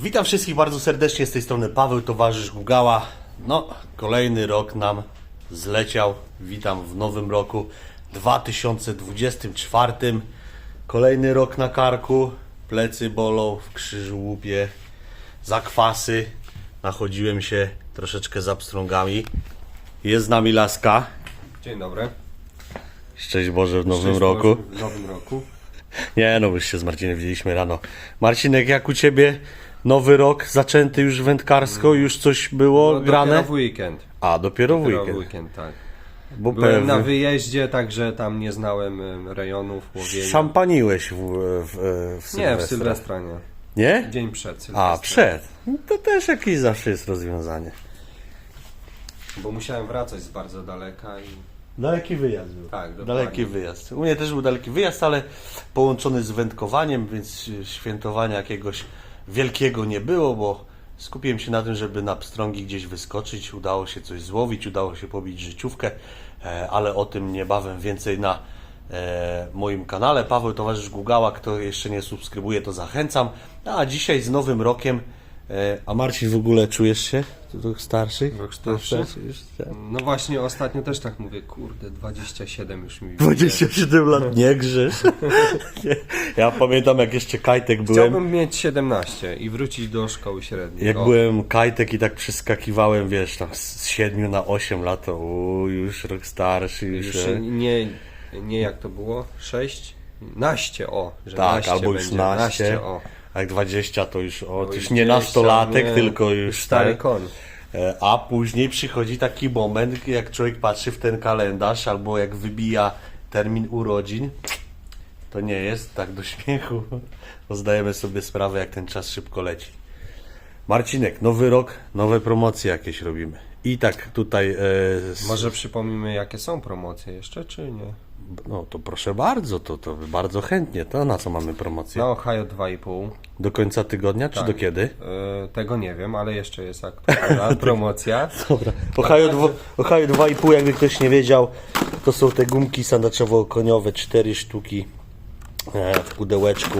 Witam wszystkich bardzo serdecznie z tej strony Paweł, towarzysz Gugała. No, kolejny rok nam zleciał. Witam w nowym roku 2024. Kolejny rok na karku. Plecy bolą, w krzyżu łupie, zakwasy. Nachodziłem się troszeczkę za pstrągami. Jest z nami laska. Dzień dobry. Szczęść Boże w nowym Szczęść roku. Boże W nowym roku. Nie, no już się z Marcinem widzieliśmy rano. Marcinek, jak u Ciebie nowy rok zaczęty już wędkarsko? Już coś było No, grane? Dopiero w weekend. A, dopiero w Dopiero weekend. weekend, tak. Bo Byłem pewnie na wyjeździe, także tam nie znałem em, rejonów łowienia. szampaniłeś w, w, w Nie, w Sylwestra. Sylwestra nie. Nie? Dzień przed Sylwestrem. A, przed. No To też jakieś zawsze jest rozwiązanie. Bo musiałem wracać z bardzo daleka i... Daleki wyjazd był. Tak, dokładnie. Daleki wyjazd. U mnie też był daleki wyjazd, ale połączony z wędkowaniem, więc świętowania jakiegoś wielkiego nie było, bo skupiłem się na tym, żeby na pstrągi gdzieś wyskoczyć. Udało się coś złowić, udało się pobić życiówkę, e, ale o tym niebawem więcej na e, moim kanale. Paweł Towarzysz Gugała, kto jeszcze nie subskrybuje, to zachęcam. A dzisiaj z nowym rokiem. E, A Marcin, w ogóle czujesz się? Tych starszych? Rok starszy? Już, tak. No właśnie ostatnio też tak mówię, kurde, 27 już mi 27 lat nie grzesz. Ja pamiętam jak jeszcze kajtek byłem. Chciałbym mieć 17 i wrócić do szkoły średniej. Jak O, byłem kajtek i tak przeskakiwałem, wiesz, tam z 7 na 8 lat, to u, już rok starszy, już. Już e, nie, nie jak to było? 6? Naście, o. Że tak, naście albo już będzie. naście. o. Jak 20 to już, o, to już 20, nie nastolatek, nie, tylko już stary tak. koń. E, A później przychodzi taki moment, jak człowiek patrzy w ten kalendarz, albo jak wybija termin urodzin, to nie jest tak do śmiechu, zdajemy sobie sprawę, jak ten czas szybko leci. Marcinek, nowy rok, nowe promocje jakieś robimy. I tak tutaj, e, Może przypomnimy, jakie są promocje jeszcze, czy nie? No to proszę bardzo, to, to bardzo chętnie. To na co mamy promocję? Na Ohio 2,5. Do końca tygodnia, czy Tak. do kiedy? E, tego nie wiem, ale jeszcze jest aktualna promocja. Dobra. Ohio, dwo, Ohio 2,5, jakby ktoś nie wiedział, to są te gumki sandaczowo-koniowe, 4 sztuki e, w pudełeczku.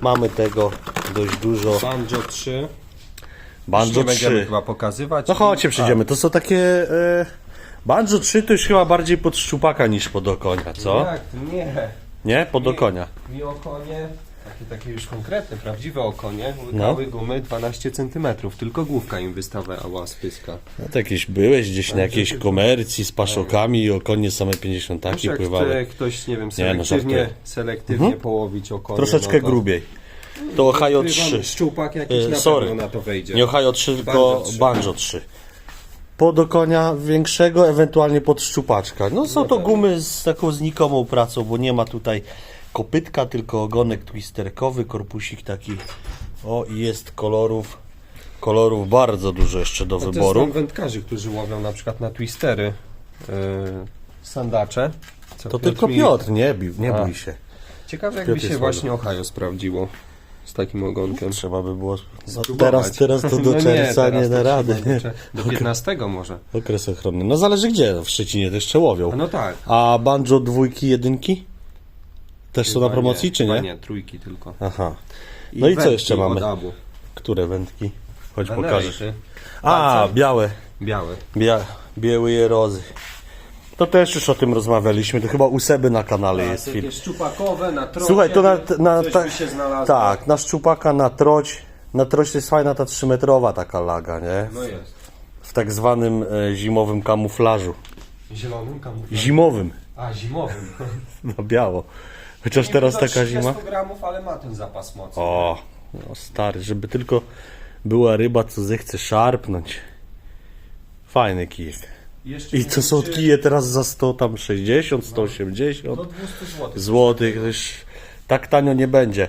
Mamy tego dość dużo. Banjo 3. Banjo nie będziemy 3. chyba pokazywać. No chodźcie, przyjdziemy. To są takie... E, Banjo 3 to już chyba bardziej pod szczupaka niż pod okonia, co? Jak? Nie. Nie? Pod okonia. Mi okonie, takie, takie już konkretne, prawdziwe okonie, No. łykały gumy 12 cm, tylko główka im wystawiała z pyska. No to jakieś byłeś gdzieś na jakiejś komercji z paszokami i okonie same 50 Wiesz, taki jak pływały. chce ktoś, nie wiem, no, selektywnie, żartuję. selektywnie połowić okonie. Troszeczkę no to grubiej. To Ohio Wykrywamy 3. Szczupak jakiś E, na sorry. pewno na to wejdzie. Nie Ohio 3, tylko Banjo 3. Banjo 3. Pod okonia większego, ewentualnie pod szczupaczka. No są to gumy z taką znikomą pracą, bo nie ma tutaj kopytka, tylko ogonek twisterkowy, korpusik taki. O i jest kolorów, kolorów bardzo dużo jeszcze do To wyboru. jest tam wędkarzy, którzy łowią na przykład na twistery yy, sandacze. Co To tylko mi- Piotr, nie, nie A. bój się. Ciekawe jakby Piotr się jest właśnie Ohio sprawdziło z takim ogonkiem. Trzeba by było. No, Spróbować. teraz, teraz to do No czerwca nie, teraz da rady. Nie? Do, do 15 może. Okres ochronny. No zależy gdzie. W Szczecinie to jeszcze łowią. A no tak. A banjo dwójki, jedynki? Też są na Chyba promocji, czy chyba nie? Nie, trójki tylko. Aha. No i co wędki jeszcze mamy? Które wędki? Chodź Venerate. pokażesz. A, białe. Białe. Bia, białe jerozy. To też już o tym rozmawialiśmy. To chyba u Seby na kanale jest film. Szczupakowe na trocie. Słuchaj, to na, na coś by się znalazło. tak, na szczupaka, na troć. Na troć to jest fajna ta trzymetrowa taka laga, nie? No jest. W tak zwanym e, zimowym kamuflażu. Zielonym kamuflażem. Zimowym. A, zimowym. Na biało. Chociaż Nie teraz do taka 30 zima. gramów, ale ma ten zapas mocy. O, no stary, żeby tylko była ryba, co zechce szarpnąć. Fajny kijek. Jeszcze I co są kije teraz za 100, tam 60, 180 Do 200 zł. złotych, to już tak tanio nie będzie.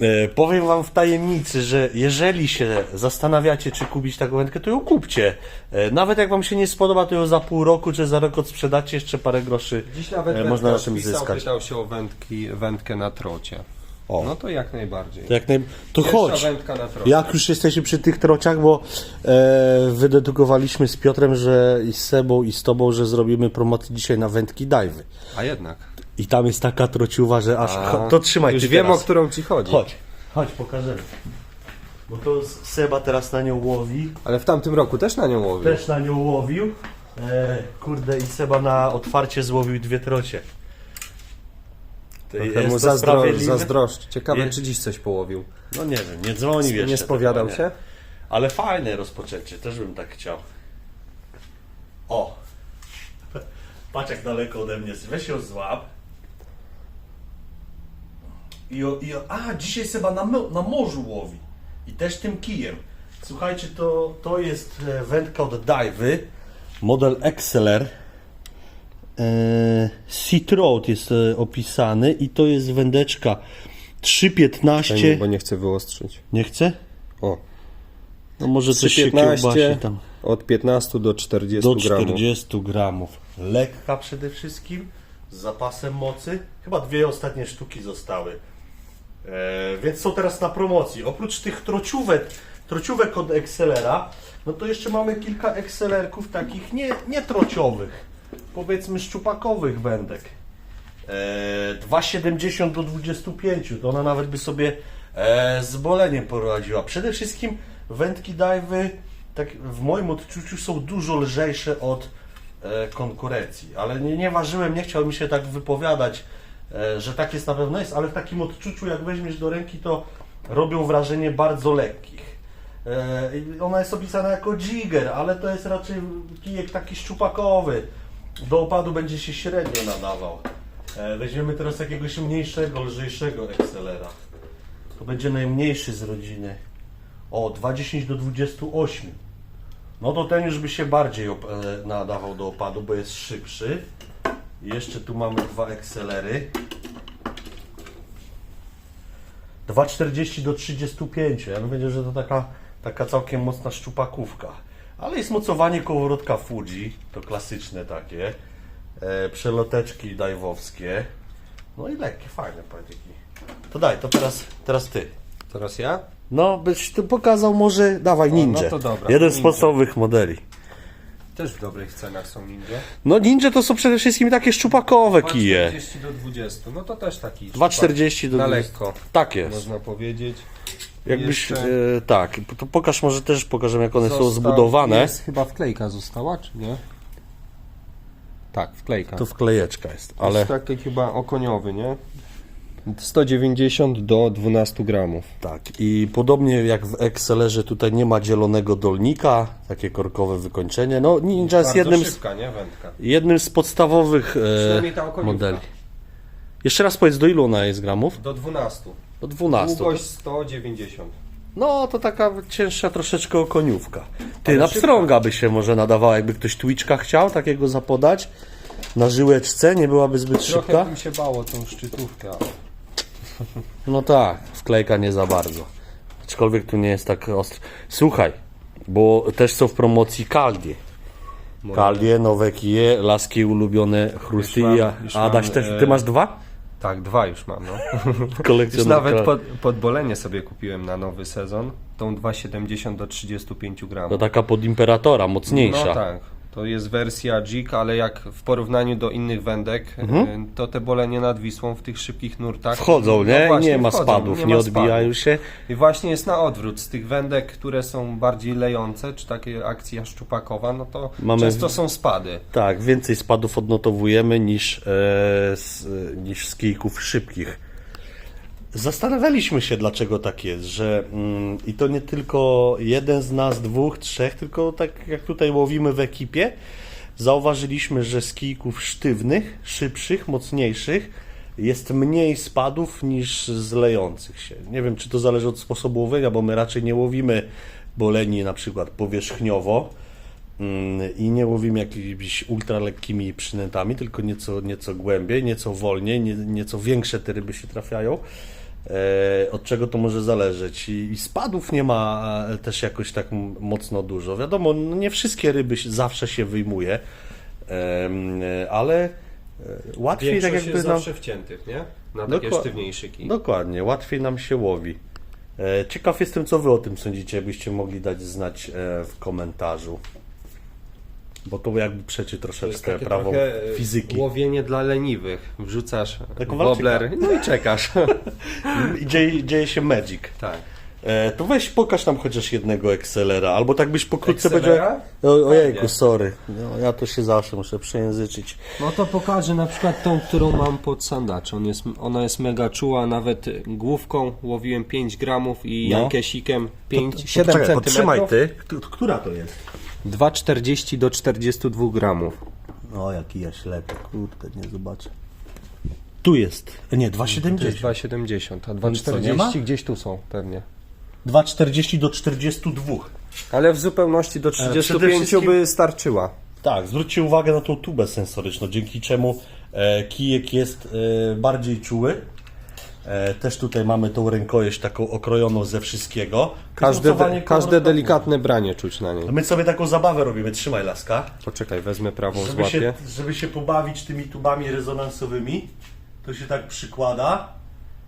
E, powiem wam w tajemnicy, że jeżeli się zastanawiacie, czy kupić taką wędkę, to ją kupcie. E, nawet jak wam się nie spodoba, to ją za pół roku, czy za rok odsprzedacie, jeszcze parę groszy Dziś nawet e, można na wędkarz tym pisał, zyskać. pytał się o wędki, wędkę na trocie. O. No to jak najbardziej. To, jak naj... to Pierwsza chodź. wędka na trocie. Jak już jesteśmy przy tych trociach, bo e, wydedukowaliśmy z Piotrem, że i z Sebą i z Tobą, że zrobimy promocję dzisiaj na wędki dajwy. A jednak. I tam jest taka trociuwa, że aż... A, to trzymaj Już ty wiem, teraz. o którą ci chodzi. Chodź, chodź, pokażemy. bo to Seba teraz na nią łowi. Ale w tamtym roku też na nią łowił. Też na nią łowił. E, kurde, i Seba na otwarcie złowił dwie trocie. Trochę mu zazdro, zazdroszcz. Ciekawe, czy dziś coś połowił. No nie wiem, nie dzwonił jeszcze. Nie spowiadał się? Ale fajne rozpoczęcie, też bym tak chciał. O! Patrz jak daleko ode mnie jest. Weź ją złap. I, o, i o, a, dzisiaj Seba na, na morzu łowi. I też tym kijem. Słuchajcie, to, to jest e, wędka od Dive'y. Model Exceler. E, Sea Throat jest e, opisany i to jest wędeczka 3,15. Bo nie chcę wyostrzyć. Nie chce? O, No może coś się 3,15 kiełbasi tam. od 15 do 40 Do gramów. 40 gramów. Lekka przede wszystkim, z zapasem mocy. Chyba dwie ostatnie sztuki zostały. E, więc są teraz na promocji. Oprócz tych trociówek, trociówek od Excelera, no to jeszcze mamy kilka Excelerków takich nie, nie trociowych. Powiedzmy szczupakowych wędek. E, 2,70 do 25, to ona nawet by sobie e, z boleniem poradziła. Przede wszystkim wędki dajwy, tak w moim odczuciu, są dużo lżejsze od e, konkurencji. Ale nie, nie ważyłem, nie chciał mi się tak wypowiadać, e, że tak jest na pewno jest, ale w takim odczuciu, jak weźmiesz do ręki, to robią wrażenie bardzo lekkich. E, ona jest opisana jako jigger, ale to jest raczej kijek taki szczupakowy. Do opadu będzie się średnio nadawał. E, Weźmiemy teraz jakiegoś mniejszego, lżejszego Excelera. To będzie najmniejszy z rodziny. O, 2,10 do 28. No to ten już by się bardziej e, nadawał do opadu, bo jest szybszy. Jeszcze tu mamy dwa Excelery. 2,40 do 35. Ja bym powiedział, że to taka, taka całkiem mocna szczupakówka. Ale jest mocowanie kołowrotka Fuji, to klasyczne takie. E, przeloteczki dajwowskie. No i lekkie, fajne patyki. To daj, to teraz, teraz ty. Teraz ja? No, byś tu pokazał może, dawaj no ninja. to dobra, Jeden z ninja. podstawowych modeli. Też w dobrych cenach są ninja. No ninja to są przede wszystkim takie szczupakowe kije. 2,40 do 20. No to też taki 2,40 do Na 20. lekko, Tak jest. można powiedzieć. Jakbyś, Jeszcze e, tak, to pokaż może też, pokażemy jak one są został- zbudowane. Jest chyba wklejka została, czy nie? Tak, wklejka. To wklejeczka jest, Ale... Jest taki chyba okoniowy, nie? 190 do 12 gramów. tak. I podobnie jak w Excelerze tutaj nie ma dzielonego dolnika, takie korkowe wykończenie. No ninja jest jednym z, szybka, nie? Wędka. jednym z podstawowych e, modeli. Jeszcze raz powiedz, do ilu ona jest gramów? Do 12. Do 12. Długość 190. No, to taka cięższa troszeczkę okoniówka. Ty, na pstrąga by się może nadawała, jakby ktoś Twitchka chciał takiego zapodać. Na żyłeczce, nie byłaby zbyt Trochę szybka. bym się bało tą szczytówkę, ale No tak, wklejka nie za bardzo. Aczkolwiek tu nie jest tak ostro. Słuchaj, bo też są w promocji Kaldie. Kaldie, nowe kije, laski ulubione chrusty. Już mam- Adaś też, e, ty masz dwa? Tak, dwa już mam, no. Już nawet pod, podbolenie sobie kupiłem na nowy sezon. Tą 2,70 do 35 gramów. To taka pod Imperatora, mocniejsza. No tak. To jest wersja Jig, ale jak w porównaniu do innych wędek, y, to te bolenie nad Wisłą w tych szybkich nurtach Mhm. Wchodzą, no nie? właśnie, nie ma wchodzą, spadów, nie, ma odbijają spadów. się. I właśnie jest na odwrót. Z tych wędek, które są bardziej lejące, czy takie akcja szczupakowa, no to Mamy- często są spady. Tak, więcej spadów odnotowujemy niż, e, z, e, niż z kijków szybkich. Zastanawialiśmy się, dlaczego tak jest, że mm, i to nie tylko jeden z nas, dwóch, trzech, tylko tak jak tutaj łowimy w ekipie, zauważyliśmy, że z kijków sztywnych, szybszych, mocniejszych jest mniej spadów niż z lejących się. Nie wiem, czy to zależy od sposobu łowienia, bo my raczej nie łowimy boleni na przykład powierzchniowo, Mm, i nie łowimy jakimiś ultralekkimi przynętami, tylko nieco, nieco głębiej, nieco wolniej, nie, nieco większe te ryby się trafiają. E, od czego to może zależeć? I, spadów nie ma e, też jakoś tak mocno dużo. Wiadomo, no nie wszystkie ryby zawsze się wyjmuje, e, ale łatwiej tak Większość jakby jest nam... zawsze wciętych, nie? Na takie Dokła- sztywniejsze kij. Dokładnie, łatwiej nam się łowi. Ciekaw jestem, co Wy o tym sądzicie, jakbyście mogli dać znać w komentarzu. Bo to jakby przeczy troszeczkę prawo e, fizyki. Łowienie dla leniwych. Wrzucasz wobbler, no i czekasz. I dzieje, dzieje się magic. tak. E, to weź pokaż nam chociaż jednego Excelera, albo tak byś pokrótce Excelera? będzie... O, ojejku, sorry. No, ja to się zawsze muszę przejęzyczyć. No to pokażę na przykład tą, którą mam pod sandaczem. Jest, ona jest mega czuła, nawet główką łowiłem 5 gramów i No. jankesikiem 5, To 7 poczekaj, cm. Podtrzymaj ty. Któ- Która to jest? 2,40 do 42 gramów. O, jaki ja ślepy, kurde, nie zobaczę. Tu jest. Nie, To jest 2,70. 2,70, a co, nie ma? 2,40 gdzieś tu są pewnie. 2,40 do 42. Ale w zupełności do przede 35 wszystkim- by starczyła. Tak, zwróćcie uwagę na tą tubę sensoryczną, dzięki czemu e, kijek jest e, bardziej czuły. E, też tutaj mamy tą rękojeść taką okrojoną ze wszystkiego. Każde, każde delikatne branie czuć na niej. My sobie taką zabawę robimy, trzymaj laska. Poczekaj, wezmę prawą Żeby się, złapię. żeby się pobawić tymi tubami rezonansowymi, to się tak przykłada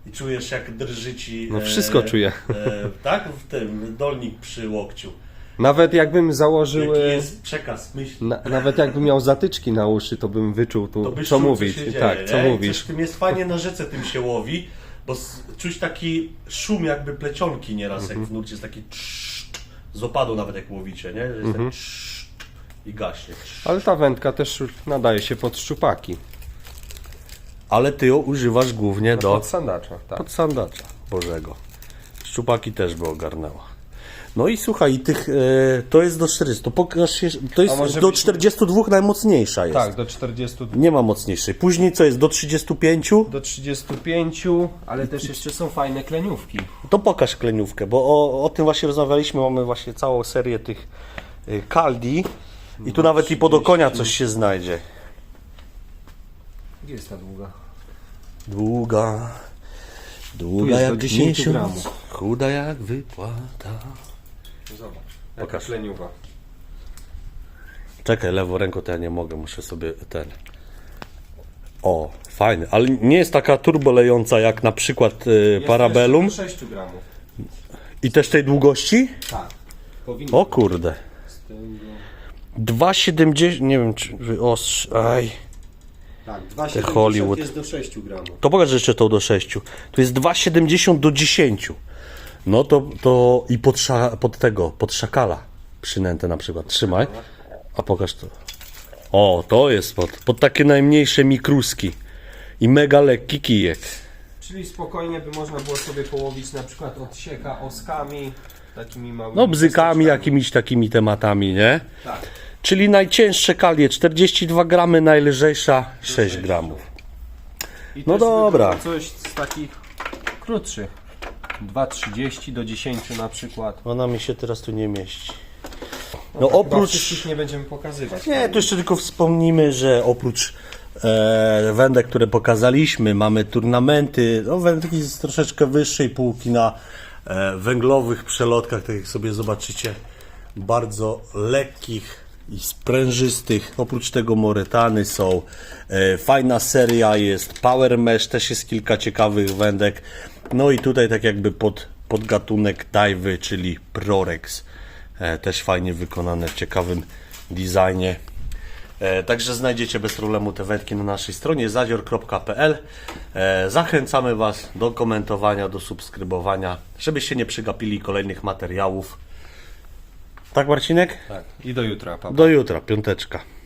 i czujesz jak drży ci... No wszystko czuję. E, tak? W tym, dolnik przy łokciu. Nawet jakbym założył... Jaki e, jest przekaz myśli. Na, nawet jakbym miał zatyczki na uszy, to bym wyczuł tu, co czuł, mówić. Co dzieje, tak, co nie? I mówisz. Coś tym jest fajnie na rzece tym się łowi, bo czuć taki szum jakby plecionki nieraz, Mhm. jak w nurcie jest taki trzt, z opadu nawet jak łowicie, nie? Jest Mhm. tak trzt i gaśnie. Ale ta wędka też nadaje się pod szczupaki. Ale ty ją używasz głównie do... Pod sandacza, tak. Pod sandacza Bożego. Szczupaki też by ogarnęła. No i słuchaj, tych, e, to jest do 400. To pokaż się, to jest do byśmy- 42 najmocniejsza jest. Tak, do 42. Nie ma mocniejszej. Później co jest do 35? Do 35, ale też jeszcze są fajne kleniówki. To pokaż kleniówkę, bo o, o tym właśnie rozmawialiśmy. Mamy właśnie całą serię tych y, kaldi. I tu nawet i pod okonia coś się znajdzie. Gdzie jest ta długa? Długa, Tu długa jest do jak 10 miesiąc, gramów. chuda jak wypłata. Zobacz. Pokaż. Pokaż. kleniuwa. Czekaj, lewą ręką to ja nie mogę, muszę sobie ten. O, fajny, ale nie jest taka turbolejąca jak na przykład y, do 6 gramów. I też tej długości? Tak. Powinno O kurde. z tego- 2,70, nie wiem czy wyostrz, aj. Tak, Te Hollywood. 2,70 jest do 6 gramów. To pokaż jeszcze tą do 6. Tu jest 2,70 do 10. No to, to i pod, sza, pod tego, pod szakala przynętę na przykład. Trzymaj. A pokaż to. O, to jest pod, pod takie najmniejsze mikruski. I mega lekki kijek. Czyli spokojnie by można było sobie połowić na przykład od sieka oskami, takimi małymi. No bzykami, kosteczkami. jakimiś takimi tematami, nie? Tak. Czyli najcięższe kalie 42 gramy, najlżejsza 6 gramów. I No dobra. było Coś z takich krótszych. 2,30 do 10 na przykład. Ona mi się teraz tu nie mieści. No Chyba oprócz... wszystkich nie będziemy pokazywać. Nie, to jeszcze tylko wspomnimy, że oprócz e, wędek, które pokazaliśmy, mamy turnamenty, no wędki z troszeczkę wyższej półki na e, węglowych przelotkach, tak jak sobie zobaczycie, bardzo lekkich i sprężystych. Oprócz tego moretany są. E, fajna seria jest Power Mesh, też jest kilka ciekawych wędek. No i tutaj tak jakby pod, pod gatunek dive, czyli Prorex. E, też fajnie wykonane w ciekawym designie. E, Także znajdziecie bez problemu te wędki na naszej stronie zadzior.pl. Zachęcamy Was do komentowania, do subskrybowania, żebyście nie przegapili kolejnych materiałów. Tak, Marcinek? Tak. I do jutra, pa. Do jutra, piąteczka.